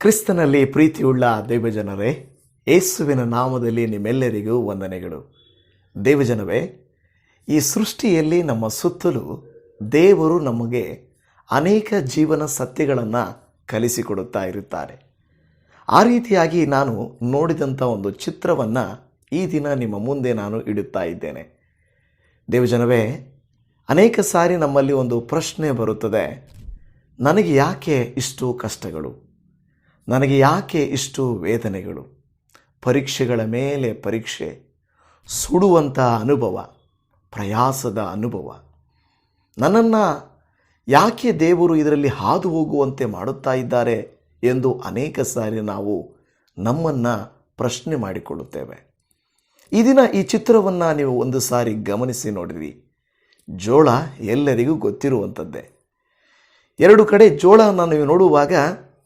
ಕ್ರಿಸ್ತನಲ್ಲಿ ಪ್ರೀತಿಯುಳ್ಳ ದೇವಜನರೇ, ಯೇಸುವಿನ ನಾಮದಲ್ಲಿ ನಿಮ್ಮೆಲ್ಲರಿಗೂ ವಂದನೆಗಳು. ದೇವಜನವೇ, ಈ ಸೃಷ್ಟಿಯಲ್ಲಿ ನಮ್ಮ ಸುತ್ತಲೂ ದೇವರು ನಮಗೆ ಅನೇಕ ಜೀವನ ಸತ್ಯಗಳನ್ನು ಕಲಿಸಿಕೊಡುತ್ತಾ ಇರುತ್ತಾರೆ. ಆ ರೀತಿಯಾಗಿ ನಾನು ನೋಡಿದಂಥ ಒಂದು ಚಿತ್ರವನ್ನು ಈ ದಿನ ನಿಮ್ಮ ಮುಂದೆ ನಾನು ಇಡುತ್ತಾ ಇದ್ದೇನೆ. ದೇವಜನವೇ, ಅನೇಕ ಸಾರಿ ನಮ್ಮಲ್ಲಿ ಒಂದು ಪ್ರಶ್ನೆ ಬರುತ್ತದೆ. ನನಗೆ ಯಾಕೆ ಇಷ್ಟು ಕಷ್ಟಗಳು? ನನಗೆ ಯಾಕೆ ಇಷ್ಟು ವೇದನೆಗಳು? ಪರೀಕ್ಷೆಗಳ ಮೇಲೆ ಪರೀಕ್ಷೆ ಸುಡುವಂಥ ಅನುಭವ, ಪ್ರಯಾಸದ ಅನುಭವ. ನನ್ನನ್ನು ಯಾಕೆ ದೇವರು ಇದರಲ್ಲಿ ಹಾದು ಹೋಗುವಂತೆ ಮಾಡುತ್ತಾ ಇದ್ದಾರೆ ಎಂದು ಅನೇಕ ಸಾರಿ ನಾವು ನಮ್ಮನ್ನು ಪ್ರಶ್ನೆ ಮಾಡಿಕೊಳ್ಳುತ್ತೇವೆ. ಈ ದಿನ ಈ ಚಿತ್ರವನ್ನು ನೀವು ಒಂದು ಸಾರಿ ಗಮನಿಸಿ ನೋಡಿರಿ. ಜೋಳ ಎಲ್ಲರಿಗೂ ಗೊತ್ತಿರುವಂಥದ್ದೇ ಎರಡು ಕಡೆ ಜೋಳವನ್ನು ನೀವು ನೋಡುವಾಗ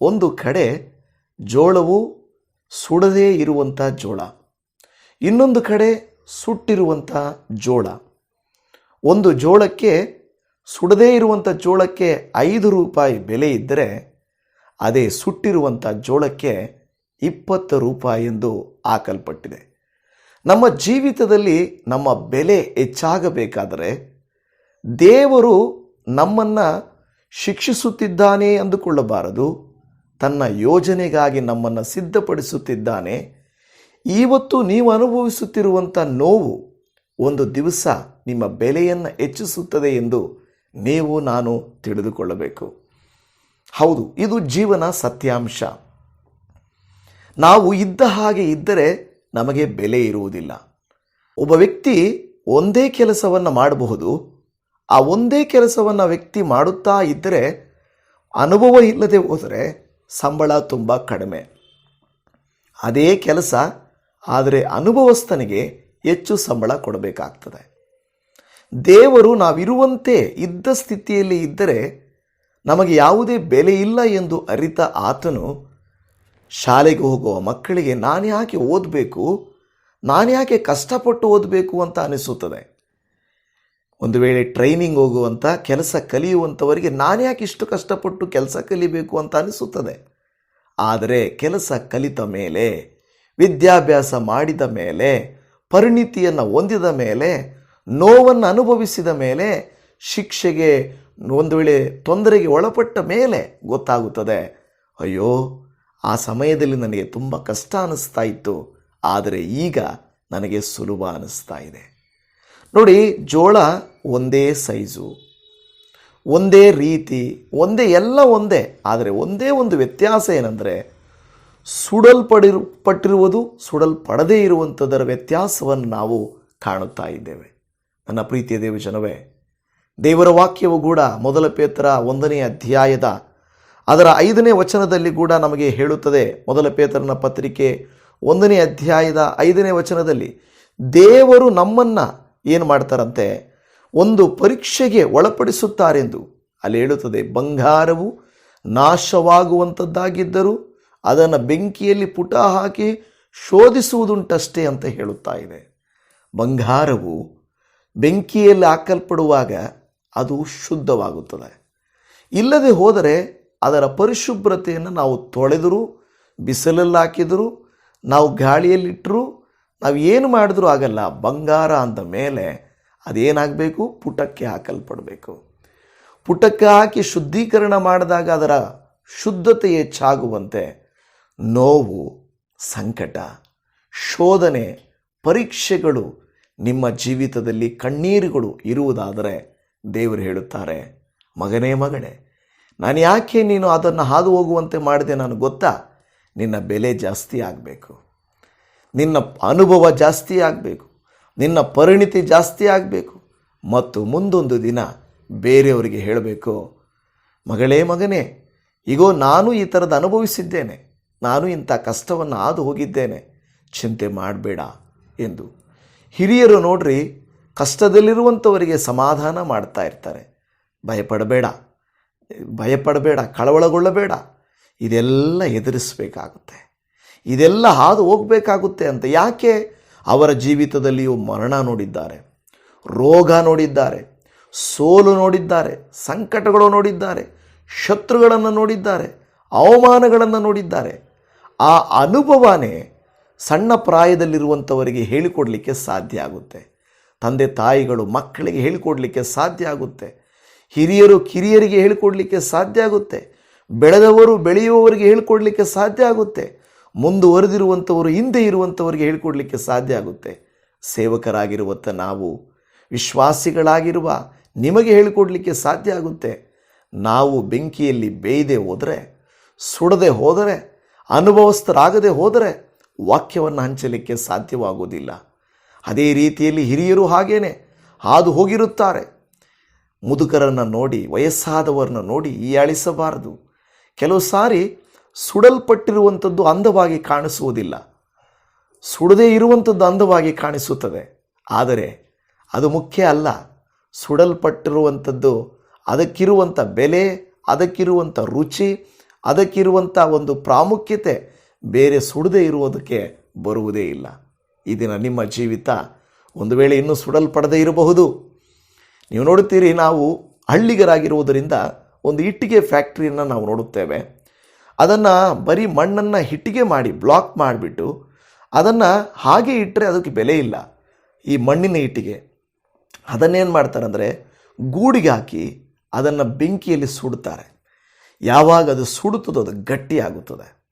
ಒಂದು ಕಡೆ ಜೋಳವು ಸುಡದೇ ಇರುವಂಥ ಜೋಳ. ಇನ್ನೊಂದು ಕಡೆ ಸುಟ್ಟಿರುವಂಥ ಜೋಳ. ಒಂದು ಜೋಳಕ್ಕೆ ಸುಡದೇ ಇರುವಂಥ ಜೋಳಕ್ಕೆ ಐದು ರೂಪಾಯಿ ಬೆಲೆ ಇದ್ದರೆ ಅದೇ ಸುಟ್ಟಿರುವಂಥ ಜೋಳಕ್ಕೆ ಇಪ್ಪತ್ತು ರೂಪಾಯಿ ಎಂದು ಹಾಕಲ್ಪಟ್ಟಿದೆ. ನಮ್ಮ ಜೀವಿತದಲ್ಲಿ ನಮ್ಮ ಬೆಲೆ ಹೆಚ್ಚಾಗಬೇಕಾದರೆ ದೇವರು ನಮ್ಮನ್ನು ಶಿಕ್ಷಿಸುತ್ತಿದ್ದಾನೆ ಅಂದುಕೊಳ್ಳಬಾರದು. ತನ್ನ ಯೋಜನೆಗಾಗಿ ನಮ್ಮನ್ನು ಸಿದ್ಧಪಡಿಸುತ್ತಿದ್ದಾನೆ. ಇವತ್ತು ನೀವು ಅನುಭವಿಸುತ್ತಿರುವಂಥ ನೋವು ಒಂದು ದಿವಸ ನಿಮ್ಮ ಬೆಲೆಯನ್ನು ಹೆಚ್ಚಿಸುತ್ತದೆ ಎಂದು ನೀವು ನಾನು ತಿಳಿದುಕೊಳ್ಳಬೇಕು. ಹೌದು, ಇದು ಜೀವನ ಸತ್ಯಾಂಶ. ನಾವು ಇದ್ದ ಹಾಗೆ ಇದ್ದರೆ ನಮಗೆ ಬೆಲೆ ಇರುವುದಿಲ್ಲ. ಒಬ್ಬ ವ್ಯಕ್ತಿ ಒಂದೇ ಕೆಲಸವನ್ನು ಮಾಡಬಹುದು. ಆ ಒಂದೇ ಕೆಲಸವನ್ನು ವ್ಯಕ್ತಿ ಮಾಡುತ್ತಾ ಇದ್ದರೆ ಅನುಭವ ಇಲ್ಲದೆ ಹೋದರೆ ಸಂಬಳ ತುಂಬ ಕಡಿಮೆ. ಅದೇ ಕೆಲಸ, ಆದರೆ ಅನುಭವಸ್ಥನಿಗೆ ಹೆಚ್ಚು ಸಂಬಳ ಕೊಡಬೇಕಾಗ್ತದೆ. ದೇವರು ನಾವಿರುವಂತೆ ಇದ್ದ ಸ್ಥಿತಿಯಲ್ಲಿ ಇದ್ದರೆ ನಮಗೆ ಯಾವುದೇ ಬೆಲೆ ಇಲ್ಲ ಎಂದು ಅರಿತ ಆತನು, ಶಾಲೆಗೆ ಹೋಗುವ ಮಕ್ಕಳಿಗೆ ನಾನು ಯಾಕೆ ಓದಬೇಕು ನಾನು ಯಾಕೆ ಕಷ್ಟಪಟ್ಟು ಓದಬೇಕು ಅಂತ ಅನಿಸುತ್ತದೆ. ಒಂದು ವೇಳೆ ಟ್ರೈನಿಂಗ್ ಹೋಗುವಂಥ ಕೆಲಸ ಕಲಿಯುವಂಥವರಿಗೆ ನಾನು ಯಾಕೆ ಇಷ್ಟು ಕಷ್ಟಪಟ್ಟು ಕೆಲಸ ಕಲಿಬೇಕು ಅಂತ ಅನಿಸುತ್ತದೆ? ಆದರೆ ಕೆಲಸ ಕಲಿತ ಮೇಲೆ, ವಿದ್ಯಾಭ್ಯಾಸ ಮಾಡಿದ ಮೇಲೆ, ಪರಿಣಿತಿಯನ್ನು ಹೊಂದಿದ ಮೇಲೆ, ನೋವನ್ನು ಅನುಭವಿಸಿದ ಮೇಲೆ, ಶಿಕ್ಷೆಗೆ ಒಂದು ವೇಳೆ ತೊಂದರೆಗೆ ಒಳಪಟ್ಟ ಮೇಲೆ ಗೊತ್ತಾಗುತ್ತದೆ. ಅಯ್ಯೋ, ಆ ಸಮಯದಲ್ಲಿ ನನಗೆ ತುಂಬ ಕಷ್ಟ ಅನ್ನಿಸ್ತಾ ಇತ್ತು. ಆದರೆ ಈಗ ನನಗೆ ಸುಲಭ ಅನ್ನಿಸ್ತಾ ಇದೆ. ನೋಡಿ, ಜೋಳ ಒಂದೇ ಸೈಜು, ಒಂದೇ ರೀತಿ, ಒಂದೇ ಎಲ್ಲ ಒಂದೇ. ಆದರೆ ಒಂದೇ ಒಂದು ವ್ಯತ್ಯಾಸ ಏನಂದರೆ ಸುಡಲ್ಪಡಿರು ಪಟ್ಟಿರುವುದು ಸುಡಲ್ಪಡದೇ ಇರುವಂಥದ್ದರ ವ್ಯತ್ಯಾಸವನ್ನು ನಾವು ಕಾಣುತ್ತಾ ಇದ್ದೇವೆ. ನನ್ನ ಪ್ರೀತಿಯ ದೇವಜನವೇ ದೇವರ ವಾಕ್ಯವು ಕೂಡ ಮೊದಲ ಪೇತ್ರ ಒಂದನೇ ಅಧ್ಯಾಯದ, ಅದರ ಐದನೇ ವಚನದಲ್ಲಿ ಕೂಡ ನಮಗೆ ಹೇಳುತ್ತದೆ. ಮೊದಲ ಪೇತ್ರನ ಪತ್ರಿಕೆ ಒಂದನೇ ಅಧ್ಯಾಯದ ಐದನೇ ವಚನದಲ್ಲಿ ದೇವರು ನಮ್ಮನ್ನು ಏನು ಮಾಡ್ತಾರಂತೆ? ಒಂದು ಪರೀಕ್ಷೆಗೆ ಒಳಪಡಿಸುತ್ತಾರೆಂದು. ಅಲ್ಲಿ ಹೇಳುತ್ತದೆ, ಬಂಗಾರವು ನಾಶವಾಗುವಂಥದ್ದಾಗಿದ್ದರೂ ಅದನ್ನು ಬೆಂಕಿಯಲ್ಲಿ ಪುಟ ಹಾಕಿ ಶೋಧಿಸುವುದುಂಟಷ್ಟೇ ಅಂತ ಹೇಳುತ್ತಾ ಇದೆ. ಬಂಗಾರವು ಬೆಂಕಿಯಲ್ಲಿ ಹಾಕಲ್ಪಡುವಾಗ ಅದು ಶುದ್ಧವಾಗುತ್ತದೆ. ಇಲ್ಲದೆ ಹೋದರೆ ಅದರ ಪರಿಶುಭ್ರತೆಯನ್ನು ನಾವು ತೊಳೆದರೂ, ಬಿಸಿಲಲ್ಲಿ ಹಾಕಿದರೂ, ನಾವು ಗಾಳಿಯಲ್ಲಿಟ್ಟರೂ, ನಾವು ಏನು ಮಾಡಿದ್ರೂ ಆಗಲ್ಲ, ಬಂಗಾರ ಅಂದ ಮೇಲೆ ಅದೇನಾಗಬೇಕು? ಪುಟಕ್ಕೆ ಹಾಕಲ್ಪಡಬೇಕು. ಪುಟಕ್ಕೆ ಹಾಕಿ ಶುದ್ಧೀಕರಣ ಮಾಡಿದಾಗ ಅದರ ಶುದ್ಧತೆ ಹೆಚ್ಚಾಗುವಂತೆ ನೋವು, ಸಂಕಟ, ಶೋಧನೆ, ಪರೀಕ್ಷೆಗಳು ನಿಮ್ಮ ಜೀವಿತದಲ್ಲಿ ಕಣ್ಣೀರುಗಳು ಇರುವುದಾದರೆ ದೇವರು ಹೇಳುತ್ತಾರೆ, ಮಗನೇ ಮಗಳೇ ನಾನು ಯಾಕೆ ನೀನು ಅದನ್ನು ಹಾದು ಹೋಗುವಂತೆ ಮಾಡಿದೆ ನಾನು ಗೊತ್ತಾ? ನಿನ್ನ ಬೆಲೆ ಜಾಸ್ತಿ ಆಗಬೇಕು. ನಿನ್ನ ಅನುಭವ ಜಾಸ್ತಿ ಆಗಬೇಕು. ನಿನ್ನ ಪರಿಣಿತಿ ಜಾಸ್ತಿ ಆಗಬೇಕು. ಮತ್ತು ಮುಂದೊಂದು ದಿನ ಬೇರೆಯವರಿಗೆ ಹೇಳಬೇಕು, ಮಗಳೇ, ಮಗನೇ ಈಗೋ ನಾನು ಈ ಥರದ ಅನುಭವಿಸಿದ್ದೇನೆ. ನಾನು ಇಂಥ ಕಷ್ಟವನ್ನು ಹಾದು ಹೋಗಿದ್ದೇನೆ. ಚಿಂತೆ ಮಾಡಬೇಡ ಎಂದು. ಹಿರಿಯರು ನೋಡ್ರಿ, ಕಷ್ಟದಲ್ಲಿರುವಂಥವರಿಗೆ ಸಮಾಧಾನ ಮಾಡ್ತಾ ಇರ್ತಾರೆ. ಭಯಪಡಬೇಡ. ಭಯಪಡಬೇಡ, ಕಳವಳಗೊಳ್ಳಬೇಡ. ಇದೆಲ್ಲ ಎದುರಿಸಬೇಕಾಗುತ್ತೆ. ಇದೆಲ್ಲ ಹಾದು ಹೋಗಬೇಕಾಗುತ್ತೆ ಅಂತ. ಯಾಕೆ? ಅವರ ಜೀವಿತದಲ್ಲಿಯೂ ಮರಣ ನೋಡಿದ್ದಾರೆ, ರೋಗ ನೋಡಿದ್ದಾರೆ, ಸೋಲು ನೋಡಿದ್ದಾರೆ, ಸಂಕಟಗಳು ನೋಡಿದ್ದಾರೆ, ಶತ್ರುಗಳನ್ನು ನೋಡಿದ್ದಾರೆ, ಅವಮಾನಗಳನ್ನು ನೋಡಿದ್ದಾರೆ. ಆ ಅನುಭವನೇ ಸಣ್ಣ ಪ್ರಾಯದಲ್ಲಿರುವಂಥವರಿಗೆ ಹೇಳಿಕೊಡಲಿಕ್ಕೆ ಸಾಧ್ಯ ಆಗುತ್ತೆ. ತಂದೆ ತಾಯಿಗಳು ಮಕ್ಕಳಿಗೆ ಹೇಳಿಕೊಡಲಿಕ್ಕೆ ಸಾಧ್ಯ ಆಗುತ್ತೆ. ಹಿರಿಯರು ಕಿರಿಯರಿಗೆ ಹೇಳಿಕೊಡಲಿಕ್ಕೆ ಸಾಧ್ಯ ಆಗುತ್ತೆ. ಬೆಳೆದವರು ಬೆಳೆಯುವವರಿಗೆ ಹೇಳಿಕೊಡಲಿಕ್ಕೆ ಸಾಧ್ಯ ಆಗುತ್ತೆ. ಮುಂದುವರೆದಿರುವಂಥವರು ಹಿಂದೆ ಇರುವಂಥವರಿಗೆ ಹೇಳಿಕೊಡಲಿಕ್ಕೆ ಸಾಧ್ಯ ಆಗುತ್ತೆ. ಸೇವಕರಾಗಿರುವಂಥ ನಾವು, ವಿಶ್ವಾಸಿಗಳಾಗಿರುವ ನಿಮಗೆ ಹೇಳಿಕೊಡಲಿಕ್ಕೆ ಸಾಧ್ಯ ಆಗುತ್ತೆ. ನಾವು ಬೆಂಕಿಯಲ್ಲಿ ಬೇಯದೆ ಹೋದರೆ, ಸುಡದೆ ಹೋದರೆ, ಅನುಭವಸ್ಥರಾಗದೆ ಹೋದರೆ ವಾಕ್ಯವನ್ನು ಹಂಚಲಿಕ್ಕೆ ಸಾಧ್ಯವಾಗುವುದಿಲ್ಲ. ಅದೇ ರೀತಿಯಲ್ಲಿ ಹಿರಿಯರು ಹಾಗೇನೆ, ಹಾದು ಹೋಗಿರುತ್ತಾರೆ. ಮುದುಕರನ್ನು ನೋಡಿ, ವಯಸ್ಸಾದವರನ್ನು ನೋಡಿ ಹೀಯಾಳಿಸಬಾರದು. ಕೆಲವು ಸಾರಿ ಸುಡಲ್ಪಟ್ಟಿರುವಂಥದ್ದು ಅಂದವಾಗಿ ಕಾಣಿಸುವುದಿಲ್ಲ. ಸುಡದೇ ಇರುವಂಥದ್ದು ಅಂದವಾಗಿ ಕಾಣಿಸುತ್ತದೆ. ಆದರೆ ಅದು ಮುಖ್ಯ ಅಲ್ಲ. ಸುಡಲ್ಪಟ್ಟಿರುವಂಥದ್ದು ಅದಕ್ಕಿರುವಂಥ ಬೆಲೆ, ಅದಕ್ಕಿರುವಂಥ ರುಚಿ, ಅದಕ್ಕಿರುವಂಥ ಒಂದು ಪ್ರಾಮುಖ್ಯತೆ ಬೇರೆ ಸುಡದೇ ಇರುವುದಕ್ಕೆ ಬರುವುದೇ ಇಲ್ಲ. ಈ ದಿನ ನಿಮ್ಮ ಜೀವಿತ ಒಂದು ವೇಳೆ ಇನ್ನೂ ಸುಡಲ್ಪಡದೇ ಇರಬಹುದು. ನೀವು ನೋಡುತ್ತೀರಿ, ನಾವು ಹಳ್ಳಿಗರಾಗಿರುವುದರಿಂದ ಒಂದು ಇಟ್ಟಿಗೆ ಫ್ಯಾಕ್ಟ್ರಿಯನ್ನು ನಾವು ನೋಡುತ್ತೇವೆ. ಅದನ್ನು ಬರೀ ಮಣ್ಣನ್ನು ಹಿಟ್ಟಿಗೆ ಮಾಡಿ ಬ್ಲಾಕ್ ಮಾಡಿಬಿಟ್ಟು ಅದನ್ನು ಹಾಗೆ ಇಟ್ಟರೆ ಅದಕ್ಕೆ ಬೆಲೆ ಇಲ್ಲ. ಈ ಮಣ್ಣಿನ ಹಿಟ್ಟಿಗೆ. ಅದನ್ನೇನು ಮಾಡ್ತಾರೆ ಅಂದರೆ ಗೂಡಿಗೆ ಹಾಕಿ ಅದನ್ನು ಬೆಂಕಿಯಲ್ಲಿ ಸುಡ್ತಾರೆ ಯಾವಾಗ ಅದು ಸುಡುತ್ತದೋ ಅದು ಗಟ್ಟಿಯಾಗುತ್ತದೆ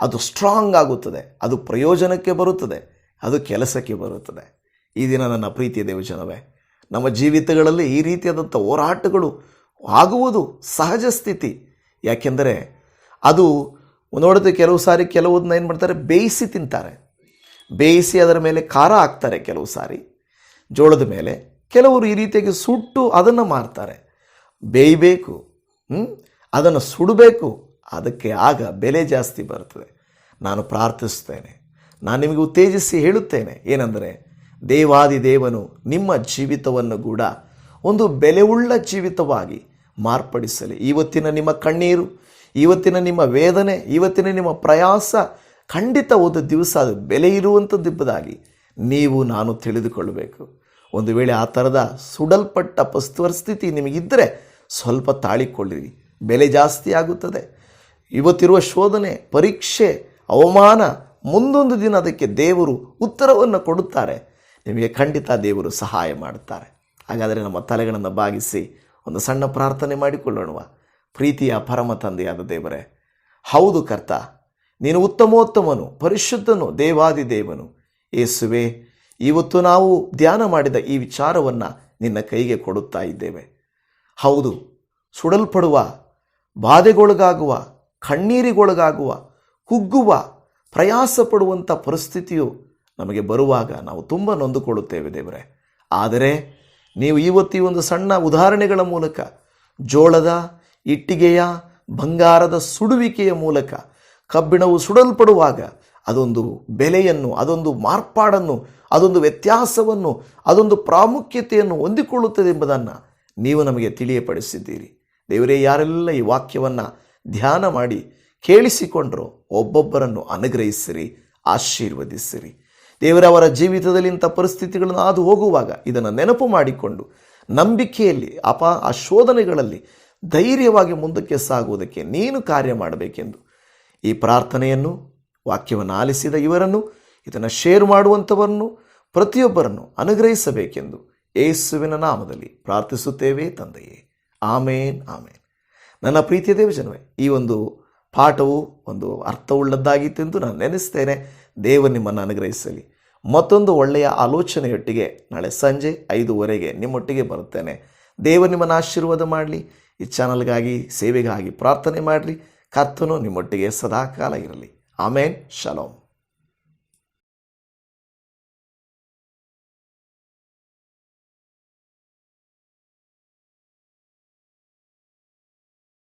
ಅದು ಸ್ಟ್ರಾಂಗ್ ಆಗುತ್ತದೆ. ಅದು ಪ್ರಯೋಜನಕ್ಕೆ ಬರುತ್ತದೆ. ಅದು ಕೆಲಸಕ್ಕೆ ಬರುತ್ತದೆ. ಈ ದಿನ ನನ್ನ ಪ್ರೀತಿಯ ದೇವಜನವೇ, ನಮ್ಮ ಜೀವಿತಗಳಲ್ಲಿ ಈ ರೀತಿಯಾದಂಥ ಹೋರಾಟಗಳು ಆಗುವುದು ಸಹಜ ಸ್ಥಿತಿ. ಯಾಕೆಂದರೆ ಅದು ನೋಡಿದ್ರೆ ಕೆಲವು ಸಾರಿ ಕೆಲವನ್ನ ಏನು ಮಾಡ್ತಾರೆ? ಬೇಯಿಸಿ ತಿಂತಾರೆ. ಬೇಯಿಸಿ ಅದರ ಮೇಲೆ ಖಾರ ಹಾಕ್ತಾರೆ ಕೆಲವು ಸಾರಿ. ಜೋಳದ ಮೇಲೆ ಕೆಲವರು ಈ ರೀತಿಯಾಗಿ ಸುಟ್ಟು ಅದನ್ನು ಮಾರ್ತಾರೆ. ಬೇಯಬೇಕು ಅದನ್ನು ಸುಡಬೇಕು. ಅದಕ್ಕೆ ಆಗ ಬೆಲೆ ಜಾಸ್ತಿ ಬರ್ತದೆ. ನಾನು ಪ್ರಾರ್ಥಿಸ್ತೇನೆ ನಾನು ನಿಮಗೆ ಉತ್ತೇಜಿಸಿ ಹೇಳುತ್ತೇನೆ. ಏನಂದರೆ, ದೇವಾದಿ ದೇವನು ನಿಮ್ಮ ಜೀವಿತವನ್ನು ಕೂಡ ಒಂದು ಬೆಲೆವುಳ್ಳ ಜೀವಿತವಾಗಿ ಮಾರ್ಪಡಿಸಲಿ. ಇವತ್ತಿನ ನಿಮ್ಮ ಕಣ್ಣೀರು ಇವತ್ತಿನ ನಿಮ್ಮ ವೇದನೆ, ಇವತ್ತಿನ ನಿಮ್ಮ ಪ್ರಯಾಸ ಖಂಡಿತ ಒಂದು ದಿವಸ ಅದು ಬೆಲೆ ಇರುವಂಥದ್ದಿಬ್ಬದಾಗಿ ನೀವು, ನಾನು ತಿಳಿದುಕೊಳ್ಳಬೇಕು. ಒಂದು ವೇಳೆ ಆ ಥರದ ಸುಡಲ್ಪಟ್ಟ ಪರಿಸ್ಥಿತಿ ನಿಮಗಿದ್ದರೆ ಸ್ವಲ್ಪ ತಾಳಿಕೊಳ್ಳಿರಿ. ಬೆಲೆ ಜಾಸ್ತಿ ಆಗುತ್ತದೆ. ಇವತ್ತಿರುವ ಶೋಧನೆ, ಪರೀಕ್ಷೆ, ಅವಮಾನ, ಮುಂದೊಂದು ದಿನ ಅದಕ್ಕೆ ದೇವರು ಉತ್ತರವನ್ನು ಕೊಡುತ್ತಾರೆ. ನಿಮಗೆ ಖಂಡಿತ ದೇವರು ಸಹಾಯ ಮಾಡುತ್ತಾರೆ. ಹಾಗಾದರೆ ನಮ್ಮ ತಲೆಗಳನ್ನು ಬಾಗಿಸಿ ಒಂದು ಸಣ್ಣ ಪ್ರಾರ್ಥನೆ ಮಾಡಿಕೊಳ್ಳೋಣ ಪ್ರೀತಿಯ ಪರಮ ತಂದೆಯಾದ ದೇವರೇ, ಹೌದು ಕರ್ತ, ನೀನು ಉತ್ತಮೋತ್ತಮನು, ಪರಿಶುದ್ಧನು ದೇವಾದಿ ದೇವನು ಏಸುವೆ ಇವತ್ತು ನಾವು ಧ್ಯಾನ ಮಾಡಿದ ಈ ವಿಚಾರವನ್ನು ನಿನ್ನ ಕೈಗೆ ಕೊಡುತ್ತಾ ಇದ್ದೇವೆ. ಹೌದು, ಸುಡಲ್ಪಡುವ, ಬಾಧೆಗೊಳಗಾಗುವ, ಕಣ್ಣೀರಿಗೊಳಗಾಗುವ, ಕುಗ್ಗುವ ಪ್ರಯಾಸ ಪಡುವಂಥ ಪರಿಸ್ಥಿತಿಯು ನಮಗೆ ಬರುವಾಗ ನಾವು ತುಂಬ ನೊಂದುಕೊಳ್ಳುತ್ತೇವೆ ದೇವರೇ. ಆದರೆ, ನೀವು ಇವತ್ತು ಈ ಒಂದು ಸಣ್ಣ ಉದಾಹರಣೆಗಳ ಮೂಲಕ ಜೋಳದ ಇಟ್ಟಿಗೆಯ ಬಂಗಾರದ ಸುಡುವಿಕೆಯ ಮೂಲಕ ಕಬ್ಬಿಣವು ಸುಡಲ್ಪಡುವಾಗ ಅದೊಂದು ಬೆಲೆಯನ್ನು, ಅದೊಂದು ಮಾರ್ಪಾಡನ್ನು, ಅದೊಂದು ವ್ಯತ್ಯಾಸವನ್ನು, ಅದೊಂದು ಪ್ರಾಮುಖ್ಯತೆಯನ್ನು ಹೊಂದಿಕೊಳ್ಳುತ್ತದೆ ಎಂಬುದನ್ನು ನೀವು ನಮಗೆ ತಿಳಿಯಪಡಿಸಿದ್ದೀರಿ. ದೇವರೇ, ಯಾರೆಲ್ಲ ಈ ವಾಕ್ಯವನ್ನು ಧ್ಯಾನ ಮಾಡಿ ಕೇಳಿಸಿಕೊಂಡರೂ ಒಬ್ಬೊಬ್ಬರನ್ನು ಅನುಗ್ರಹಿಸಿರಿ, ಆಶೀರ್ವದಿಸಿರಿ. ದೇವರವರ ಜೀವಿತದಲ್ಲಿ ಇಂಥ ಪರಿಸ್ಥಿತಿಗಳನ್ನು ಹಾದು ಹೋಗುವಾಗ ಇದನ್ನು ನೆನಪು ಮಾಡಿಕೊಂಡು ನಂಬಿಕೆಯಲ್ಲಿ, ಅಪ, ಆ ಶೋಧನೆಗಳಲ್ಲಿ ಧೈರ್ಯವಾಗಿ ಮುಂದಕ್ಕೆ ಸಾಗುವುದಕ್ಕೆ ನೀನು ಕಾರ್ಯ ಮಾಡಬೇಕೆಂದು. ಈ ಪ್ರಾರ್ಥನೆಯನ್ನು ವಾಕ್ಯವನ್ನು ಆಲಿಸಿದ ಇವರನ್ನು, ಇದನ್ನು ಶೇರ್ ಮಾಡುವಂಥವರನ್ನು, ಪ್ರತಿಯೊಬ್ಬರನ್ನು ಅನುಗ್ರಹಿಸಬೇಕೆಂದು ಏಸುವಿನ ನಾಮದಲ್ಲಿ ಪ್ರಾರ್ಥಿಸುತ್ತೇವೆ ತಂದೆಯೇ. ಆಮೇನ್ ಆಮೇನ್. ನನ್ನ ಪ್ರೀತಿಯ ದೇವಜನವೇ, ಈ ಒಂದು ಪಾಠವು ಒಂದು ಅರ್ಥವುಳ್ಳದ್ದಾಗಿತ್ತೆಂದು ನಾನು ನೆನೆಸ್ತೇನೆ. ದೇವರು ನಿಮ್ಮನ್ನು ಅನುಗ್ರಹಿಸಲಿ. ಮತ್ತೊಂದು ಒಳ್ಳೆಯ ಆಲೋಚನೆಯೊಟ್ಟಿಗೆ ನಾಳೆ ಸಂಜೆ ಐದುವರೆಗೆ ನಿಮ್ಮೊಟ್ಟಿಗೆ ಬರುತ್ತೇನೆ. ದೇವರು ನಿಮ್ಮನ್ನು ಆಶೀರ್ವಾದ ಮಾಡಲಿ. ಈ ಚಾನಲ್ಗಾಗಿ, ಸೇವೆಗಾಗಿ ಪ್ರಾರ್ಥನೆ ಮಾಡಲಿ. ಕರ್ತನು ನಿಮ್ಮೊಟ್ಟಿಗೆ ಸದಾಕಾಲ ಇರಲಿ. ಆಮೇನ್. ಶಲೋಮ್.